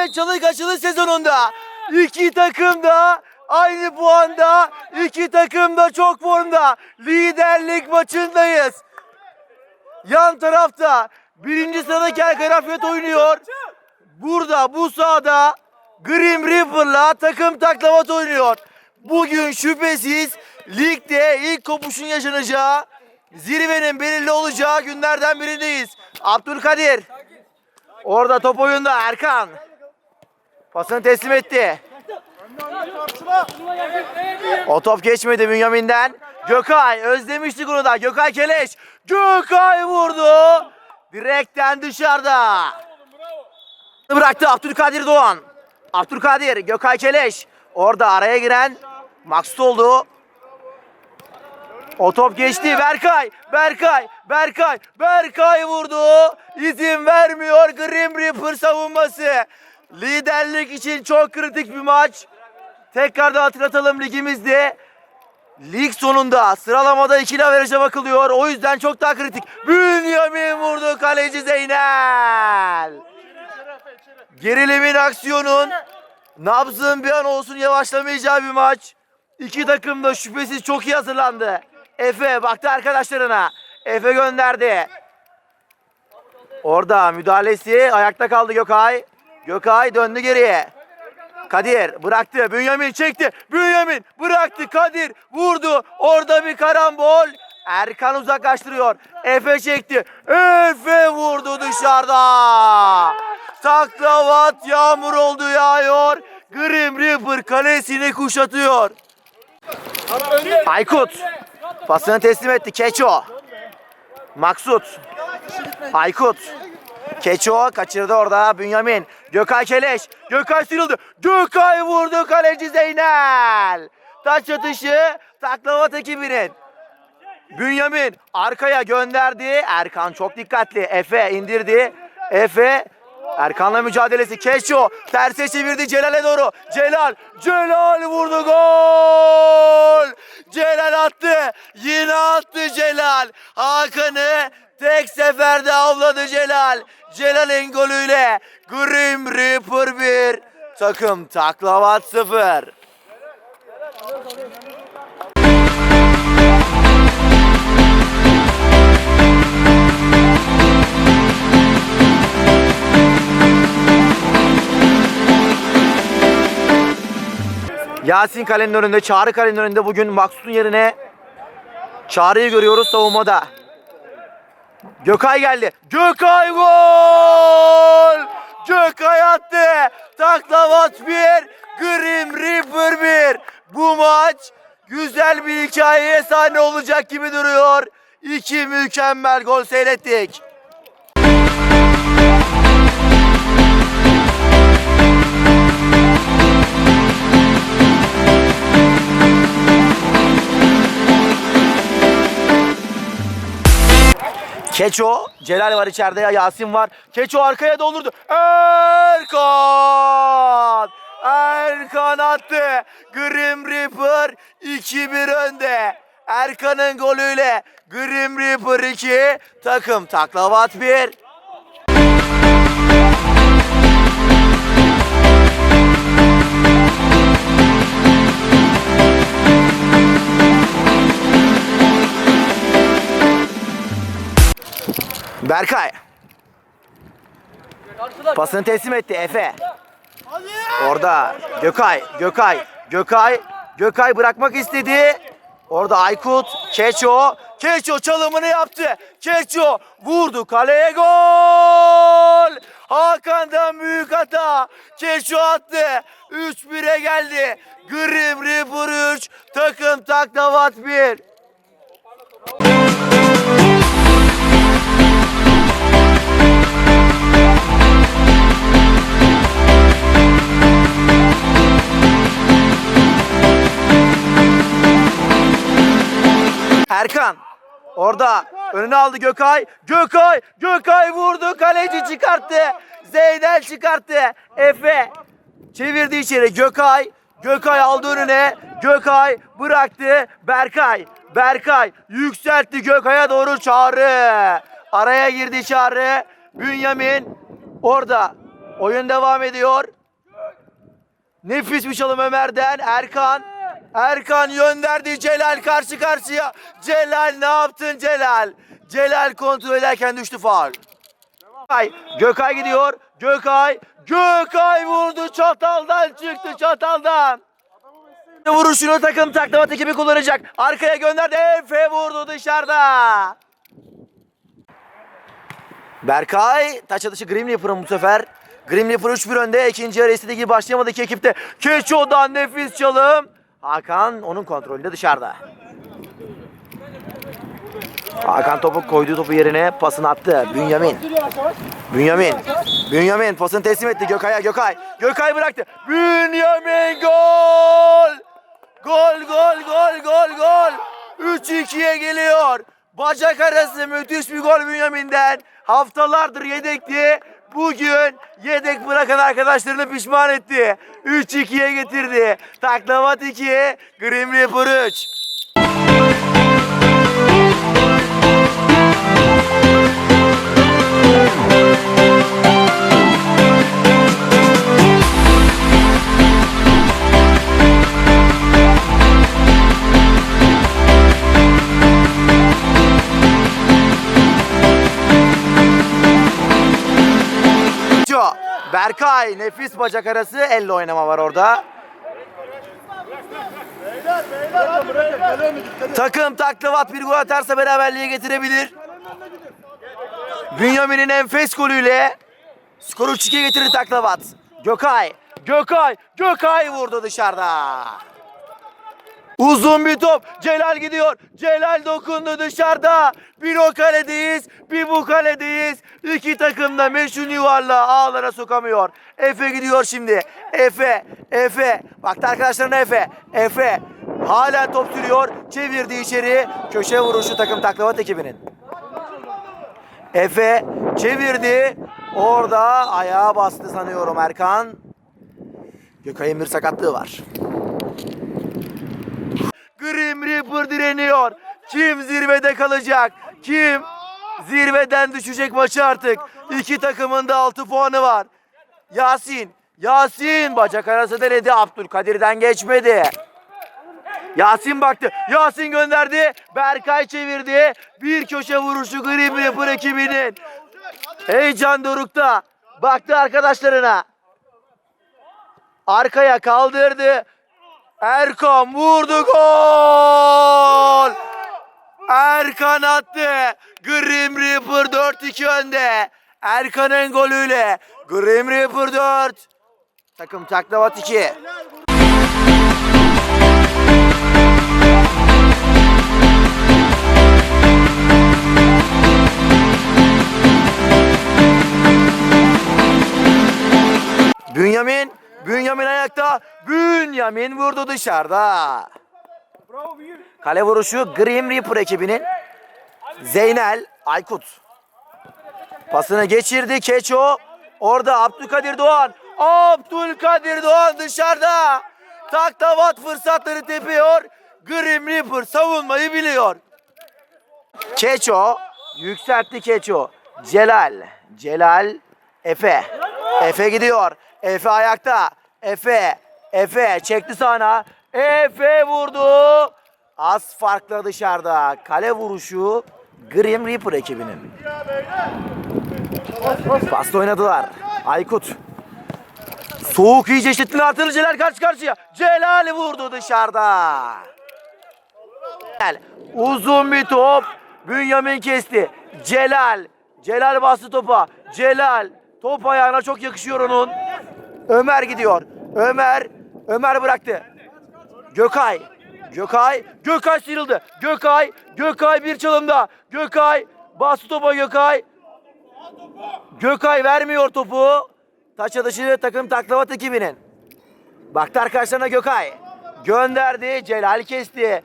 Mehmet Çalık açılış sezonunda. İki takım da aynı puanda. iki takım da çok formda. Liderlik maçındayız. Yan tarafta birinci sıradaki Erkan Afiyet oynuyor. Burada bu sahada Grim Reaper'la takım taklavat oynuyor. Bugün şüphesiz ligde ilk kopuşun yaşanacağı, zirvenin belirli olacağı günlerden birindeyiz. Abdülkadir. Orada top oyunda Erkan. Pasını teslim etti. O top geçmedi Bünyamin'den. Gökay özlemiştik onu da. Gökay Keleş. Gökay vurdu. Direkten dışarıda. Bıraktı Abdülkadir Doğan. Abdülkadir, Gökay Keleş. Orada araya giren Maksut oldu. O top geçti. Berkay, Berkay, Berkay, Berkay vurdu. İzin vermiyor Grim Reaper savunması. Liderlik için çok kritik bir maç. Tekrar da hatırlatalım ligimizde. Lig sonunda sıralamada ikili averaja bakılıyor. O yüzden çok daha kritik. Bünyamin vurdu kaleci Zeynel. Gerilimin aksiyonun nabzın bir an olsun yavaşlamayacağı bir maç. İki takım da şüphesiz çok iyi hazırlandı. Efe baktı arkadaşlarına. Efe gönderdi. Orada müdahalesi ayakta kaldı Gökay. Gökay döndü geriye. Kadir bıraktı. Bünyamin çekti. Bünyamin bıraktı. Kadir vurdu. Orada bir karambol. Erkan uzaklaştırıyor. Efe çekti. Efe vurdu dışarıda. Taklavat yağmur oldu yağıyor. Grim Reaper kalesini kuşatıyor. Aykut pasını teslim etti. Keço. Maksut. Aykut. Keço kaçırdı orada. Bünyamin. Gökay Keleş. Gökay sıyrıldı. Gökay vurdu kaleci Zeynel. Taç atışı taklavat ekibinin. Bünyamin arkaya gönderdi. Erkan çok dikkatli. Efe indirdi. Efe Erkan'la mücadelesi. Keço terse çevirdi Celal'e doğru. Celal. Celal vurdu gol. Celal attı. Yine attı Celal. Hakan'ı tek seferde avladı Celal. Celal'in golüyle Grim Reaper 1. Takım taklavat 0. Yasin kalenin önünde, Çağrı kalenin önünde bugün Maksut'un yerine Çağrı'yı görüyoruz savunmada. Gökay geldi. Gökay gol! Gökay attı. Taklavat 1, Grim Reaper 1. Bu maç güzel bir hikayeye sahne olacak gibi duruyor. İki mükemmel gol seyrettik. Keço, Celal var içeride ya Yasin var. Keço arkaya doldurdu. Erkan! Erkan attı. Grim Reaper 2-1 önde. Erkan'ın golüyle Grim Reaper 2, takım taklavat 1. Berkay. Pasını teslim etti Efe. Orada Gökay, Gökay, Gökay, Gökay bırakmak istedi. Orada Aykut, Keço, Keço çalımını yaptı. Keço vurdu kaleye gol. Hakan'dan büyük hata. Keço attı. 3-1'e geldi. Grim Reaper 3, takım taklavat 1. orada önüne aldı Gökay. Gökay, Gökay vurdu. Kaleci çıkarttı. Zeynel çıkarttı. Efe çevirdi içeri. Gökay, Gökay aldı önüne. Gökay bıraktı. Berkay, Berkay yükseltti Gökay'a doğru çağrı. Araya girdi çağrı. Bünyamin orada Oyun devam ediyor. Nefis bir çalım Ömer'den. Erkan. Erkan gönderdi Celal karşı karşıya. Celal ne yaptın Celal? Celal kontrol ederken düştü faul. Gökay, Gökay gidiyor. Gökay, Gökay vurdu çataldan çıktı çataldan. Vuruşunu takım taklavat ekibi kullanacak. Arkaya gönderdi. Efe vurdu dışarıda. Berkay taç atışı Grim Reaper'ın bu sefer. Grim Reaper 3-1 önde. İkinci yarı istediği gibi başlayamadı iki ekipte. Keço'dan nefis çalım. Hakan onun kontrolünde dışarıda. Hakan topu koyduğu topu yerine pasını attı. Bünyamin. Bünyamin. Bünyamin pasını teslim etti Gökay'a. Gökay. Gökay bıraktı. Bünyamin gol! Gol gol gol gol gol. 3-2'ye geliyor. Bacak arası müthiş bir gol Bünyamin'den. Haftalardır yedekti. Bugün yedek bırakan arkadaşlarını pişman etti. 3-2'ye getirdi. Taklavat 2, Grim Reaper 3. Berkay nefis bacak arası elle oynama var orada. Takım taklavat bir gol atarsa beraberliğe getirebilir. Bünyamin'in enfes golüyle skoru 3-2'ye getirir taklavat. Gökay, Gökay, Gökay vurdu dışarıda. Uzun bir top. Celal gidiyor. Celal dokundu dışarıda. Bir o kaledeyiz, bir bu kaledeyiz. İki takım da meşhur yuvarlağı ağlara sokamıyor. Efe gidiyor şimdi. Efe, Efe. Baktı arkadaşlarına Efe. Efe. Hala top sürüyor. Çevirdi içeri. Köşe vuruşu takım taklavat ekibinin. Efe çevirdi. Orada ayağa bastı sanıyorum Erkan. Gökay'ın bir sakatlığı var. Grim Reaper direniyor. Kim zirvede kalacak? Kim zirveden düşecek maçı artık? İki takımın da 6 puanı var. Yasin, Yasin bacak arası denedi. Abdülkadir'den geçmedi. Yasin baktı. Yasin gönderdi. Berkay çevirdi. Bir köşe vuruşu Grim Reaper ekibinin. Heyecan dorukta. Baktı arkadaşlarına. Arkaya kaldırdı. Erkan vurdu gol. Erkan attı. Grim Reaper 4-2 önde. Erkan'ın golüyle Grim Reaper 4. Takım taklavat 2. Bünyamin, Bünyamin ayakta. Bünyamin vurdu dışarıda. Kale vuruşu Grim Reaper ekibinin Zeynel Aykut. Pasını geçirdi Keço. Orada Abdülkadir Doğan. Abdülkadir Doğan dışarıda. Taklavat fırsatları tepiyor. Grim Reaper savunmayı biliyor. Keço yükseltti Keço. Celal. Celal Efe. Efe gidiyor. Efe ayakta. Efe. Efe çekti sağına. Efe vurdu. Az farkla dışarıda. Kale vuruşu Grim Reaper ekibinin. Pasta oynadılar. Aykut. Soğuk iyice eşitliğini artırır Celal karşı karşıya. Celal vurdu dışarıda. Uzun bir top. Bünyamin kesti. Celal. Celal bastı topa. Celal. Top ayağına çok yakışıyor onun. Ömer gidiyor. Ömer. Ömer bıraktı. Gökay. Gökay. Gökay sıyrıldı. Gökay. Gökay bir çalımda. Gökay. Bastı topa Gökay. Gökay vermiyor topu. Taç atışı takım taklavat ekibinin. Baktı arkadaşlarına Gökay. Gönderdi. Celal kesti.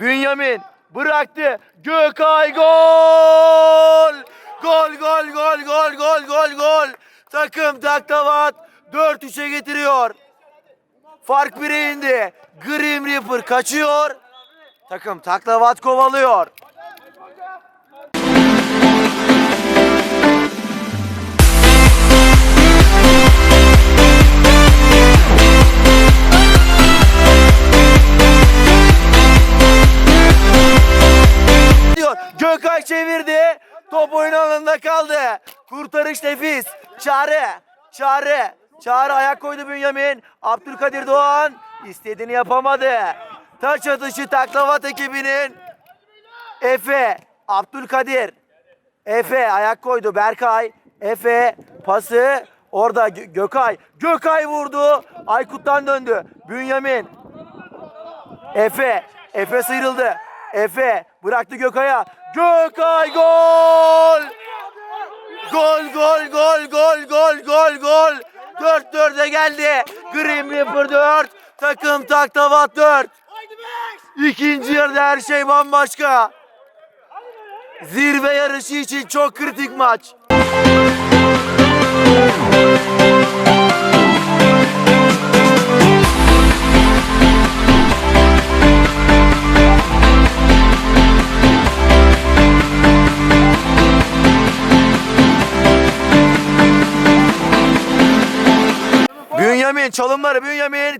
Bünyamin bıraktı. Gökay gol! Gol gol gol gol gol gol gol. Takım taklavat 4 3'e getiriyor. Fark 1'e indi. Grim Reaper kaçıyor. Takım taklavat kovalıyor. Gökay çevirdi. Top oyun alanında kaldı. Kurtarış nefis. Çare. Çare. Çağrı ayak koydu Bünyamin. Abdülkadir Doğan istediğini yapamadı. Taç atışı taklavat ekibinin Efe. Abdülkadir. Efe ayak koydu. Berkay. Efe pası. Orada Gö- Gökay. Gökay vurdu. Aykut'tan döndü. Bünyamin. Efe. Efe sıyrıldı. Efe bıraktı Gökay'a. Gökay gol! Gol gol gol gol gol gol gol. 4 4'e geldi. Grim Reaper 4. Takım taklavat 4. İkinci yarıda her şey bambaşka. Zirve yarışı için çok kritik maç.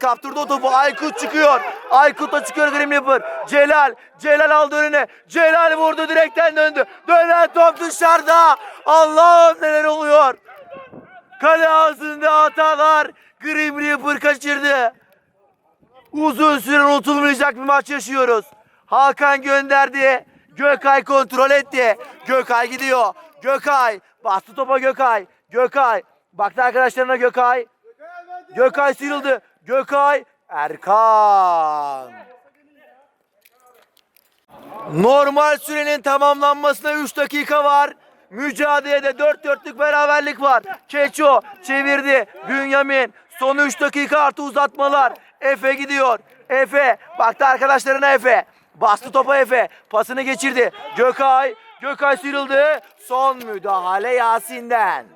Kaptırdı o topu Aykut çıkıyor. Aykut'la çıkıyor Grim Reaper. Celal. Celal aldı önüne. Celal vurdu direkten döndü. Dönen top dışarıda. Allah'ım neler oluyor. Kale ağzında hatalar. Grim Reaper kaçırdı. Uzun süre unutulmayacak bir maç yaşıyoruz. Hakan gönderdi. Gökay kontrol etti. Gökay gidiyor. Gökay. Bastı topa Gökay. Gökay. Baktı arkadaşlarına Gökay. Gökay sıyrıldı. Gökay Erkan. Normal sürenin tamamlanmasına 3 dakika var. Mücadelede 4 dörtlük beraberlik var. Keço çevirdi. Bünyamin son 3 dakika artı uzatmalar. Efe gidiyor. Efe baktı arkadaşlarına Efe. Bastı topa Efe. Pasını geçirdi. Gökay. Gökay sıyrıldı. Son müdahale Yasin'den.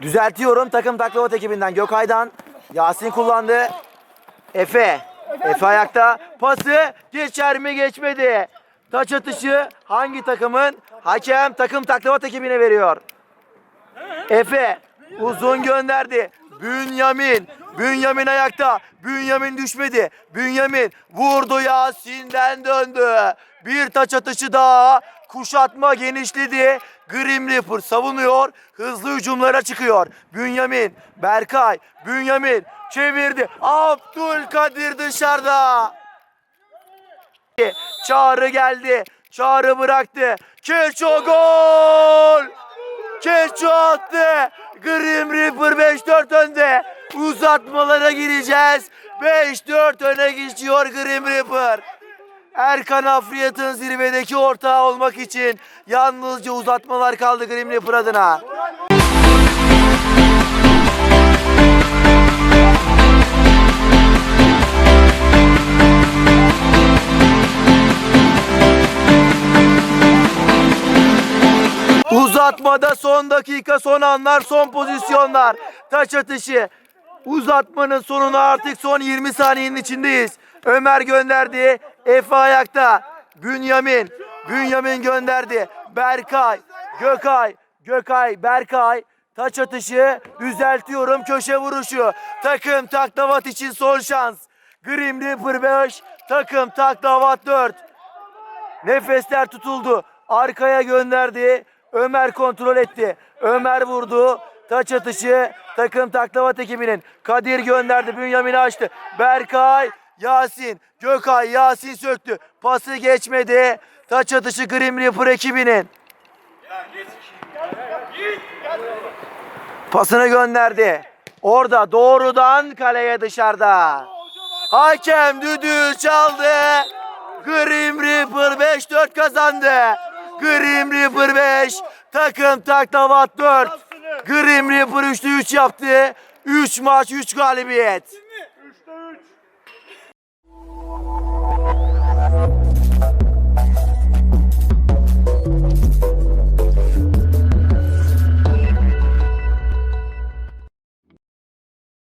Düzeltiyorum takım taklavat ekibinden Gökay'dan. Yasin kullandı. Efe. Efe ayakta. Pası geçer mi geçmedi. Taç atışı hangi takımın? Hakem takım taklavat ekibine veriyor. Efe uzun gönderdi. Bünyamin. Bünyamin ayakta. Bünyamin düşmedi. Bünyamin vurdu Yasin'den döndü. Bir taç atışı daha. Kuşatma genişledi. Grim Reaper savunuyor. Hızlı hücumlara çıkıyor. Bünyamin, Berkay, Bünyamin çevirdi. Abdülkadir dışarıda. Çağrı geldi. Çağrı bıraktı. Keço gol! Keço attı. Grim Reaper 5-4 önde. Uzatmalara gireceğiz. 5-4 öne geçiyor Grim Reaper. Erkan Afriyat'ın zirvedeki ortağı olmak için yalnızca uzatmalar kaldı Grim Reaper adına. Uzatmada son dakika, son anlar, son pozisyonlar. Taç atışı. Uzatmanın sonuna artık son 20 saniyenin içindeyiz. Ömer gönderdi. Efe ayakta. Bünyamin. Bünyamin gönderdi. Berkay. Gökay. Gökay. Berkay. Taç atışı. Düzeltiyorum. Köşe vuruşu. Takım taklavat için son şans. Grim Reaper 5. Takım taklavat 4. Nefesler tutuldu. Arkaya gönderdi. Ömer kontrol etti. Ömer vurdu. Taç atışı takım taklavat ekibinin. Kadir gönderdi. Bünyamin'i açtı. Berkay, Yasin, Gökay, Yasin söktü. Pası geçmedi. Taç atışı Grim Reaper ekibinin. Pasını gönderdi. Orada doğrudan kaleye dışarıda. Hakem düdüğü çaldı. Grim Reaper 5-4 kazandı. Grim Reaper 5, takım taklavat 4. Grim Reaper 3'te 3 yaptı. 3 maç 3 galibiyet.